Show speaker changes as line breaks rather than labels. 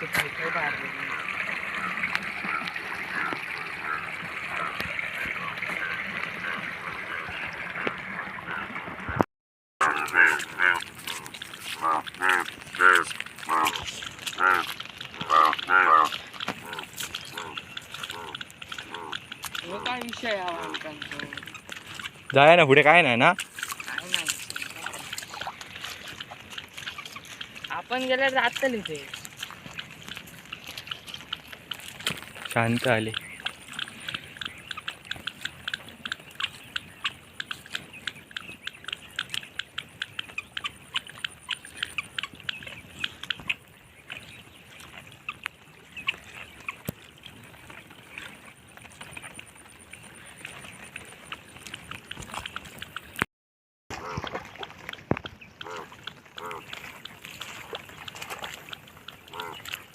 ते काय काय बाहेर विषय
जाय ना पुढे काय नाही ना?
आपण गेल्या जातली ते.
शांत आले.